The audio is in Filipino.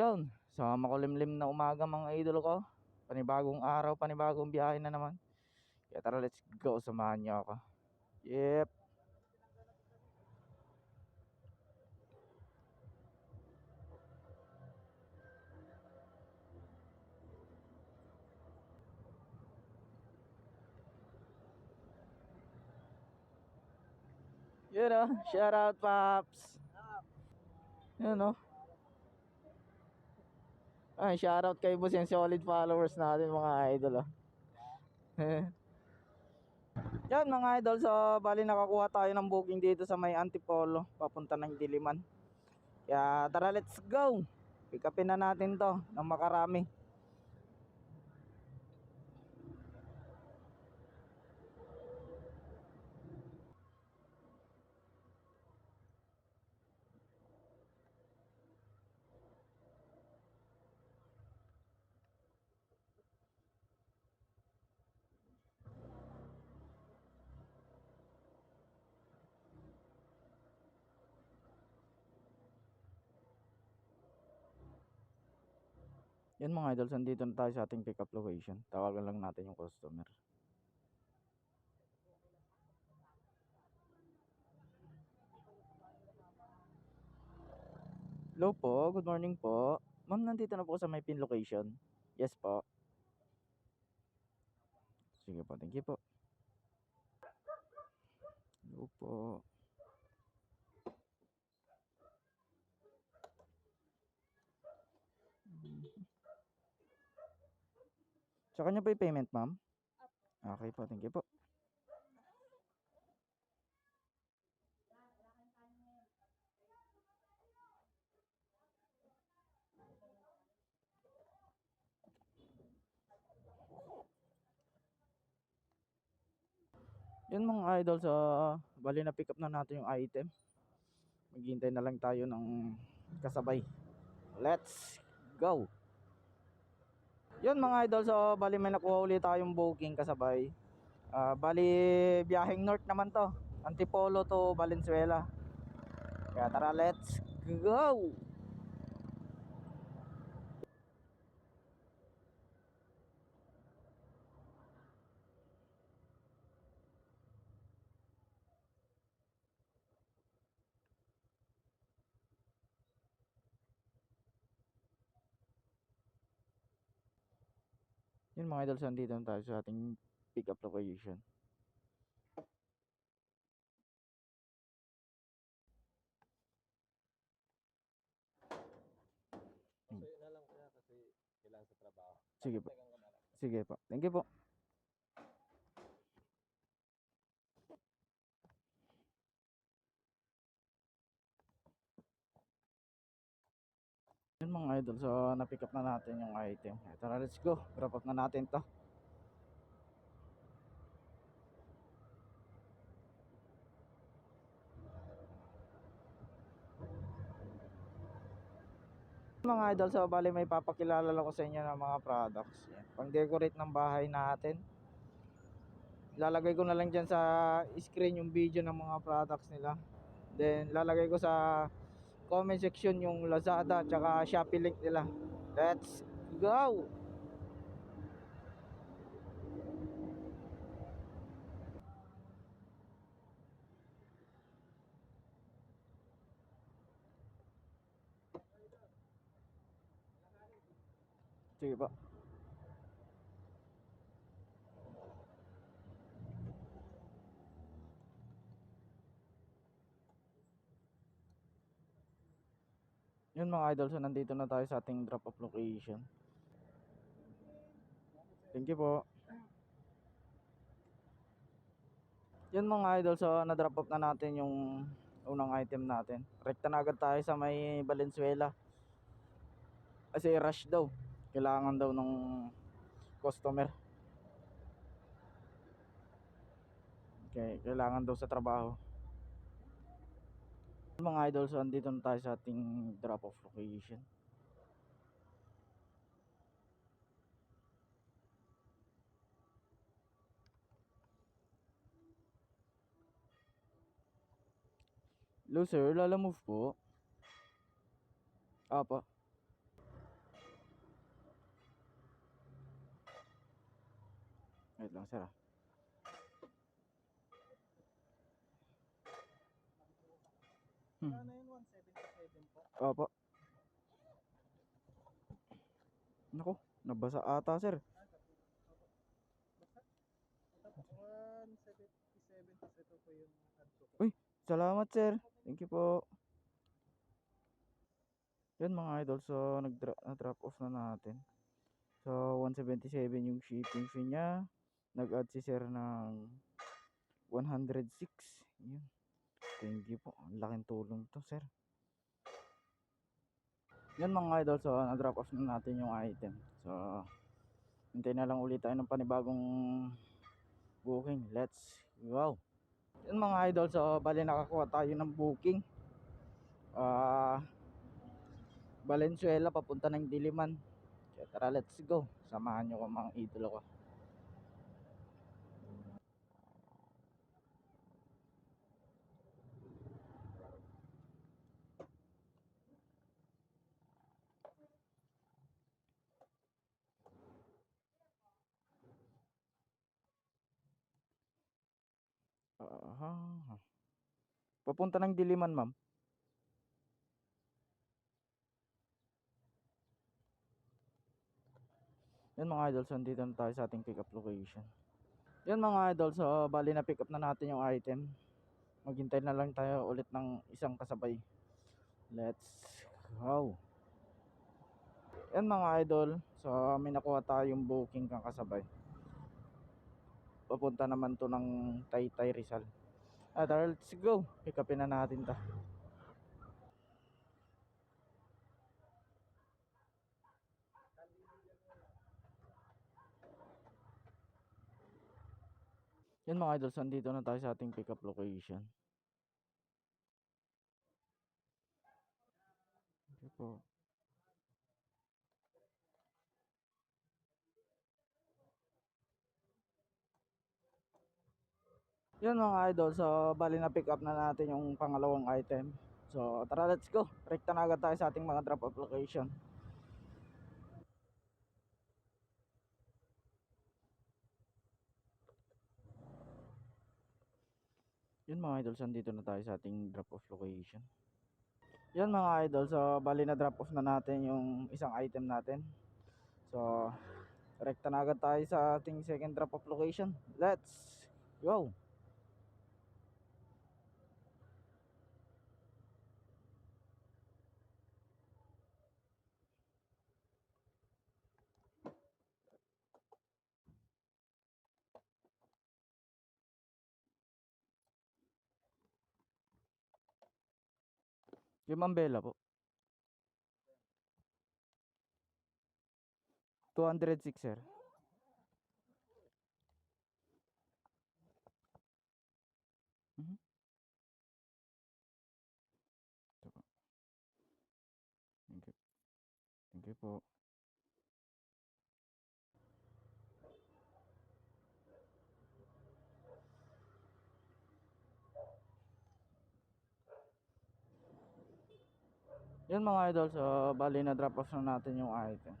Yun, sa makulimlim na umaga mga idol ko. Panibagong araw, panibagong biyahe na naman. Kaya tara, let's go. Samahan niyo ako. Yep. Yun oh, shout out Paps. Yun oh. Ay, shout out kay Boss yung solid followers natin mga idol oh. Yan mga idol, so bali nakakuha tayo ng booking dito sa may Antipolo, papunta ng Diliman. Kaya tara, let's go. Pick upin na natin to ng makarami. Yan mga idol, sandito na tayo sa ating pick up location. Tawagan lang natin yung customer. Hello po, good morning po. Ma'am, nandito na po sa may pin location. Yes po. Sige po, thank you po. Hello po. Sa kanya po yung payment, ma'am? Okay po, thank you po. Yun mga idol sa bali na pick up na natin yung item. Maghihintay na lang tayo ng kasabay. Let's go. Yun mga idol, so bali may nakuha ulit tayong booking kasabay. Ah, bali biyaheng north naman to. Antipolo to Valenzuela. Kaya tara, let's go. Yun mga idol, so andito na tayo sa ating pick up location. So yun na lang kaya kasi kailangan sa trabaho. Sige po. Tagang ka na lang. Sige po. Thank you po. Mga idol, so na-pick up na natin yung item. Tara, let's go. Drop off na natin to. Mga idol, so bali may papakilala lang ko sa inyo ng mga products. Yan. Pang-decorate ng bahay natin. Lalagay ko na lang dyan sa screen yung video ng mga products nila. Then lalagay ko sa comment section yung Lazada at Shopee link nila. Let's go! Sige po. Yun mga idol, so nandito na tayo sa ating drop off location. Thank you po. Yun mga idol, so na-drop off na natin yung unang item natin. Rekta na agad tayo sa may Valenzuela. Kasi rush daw. Kailangan daw ng customer. Okay, kailangan daw sa trabaho mga idol so andito na tayo sa ating drop off location Hello sir, lala move po. Apa. Wait lang sir ah. Hmm. Ano yun? 177 po. Opo. Nako, nabasa ata sir. Tapos 177 tapos ito po yung adso po. Uy. Salamat sir. Thank you po. Yan mga idol, so nag-drop drop off na natin. So 177 yung shipping fee niya. Nag-add si sir ng 106. Yun. Thank you po. Ang laking tulong to sir. Yan mga idol, so na-drop off na natin yung item. So hintay na lang ulit tayo ng panibagong booking. Let's go. Yan mga idol, so bali nakakuha tayo ng booking. Ah Valenzuela papunta ng Diliman. Kaya tara, let's go. Samahan nyo ko mga idol ko. Aha. Papunta ng Diliman, ma'am. Yan mga idol, so andito na tayo sa ating pick up location. Yan mga idol, so bali na pick up na natin yung item. Maghintay na lang tayo ulit ng isang kasabay. Let's go. Yan mga idol, so may nakuha tayong booking kang kasabay. Papunta naman to ng Taytay Rizal. Ah, tara, let's go. Pick upin na natin ta. Yan mga idols, andito na tayo sa ating pick up location. Okay po. Yan mga idol, so bali na pick up na natin yung pangalawang item. So tara let's go. Rekta na agad tayo sa ating mga drop off location. Yun mga idol, so andito na tayo sa ating drop off location. Yan mga idol, so bali na drop off na natin yung isang item natin. So rekta na agad tayo sa ating second drop off location. Let's go! Yung Mambela po. 206 sir. Ito po. Thank you. Thank you po. Yan mga idol, so bali na drop off na natin yung item.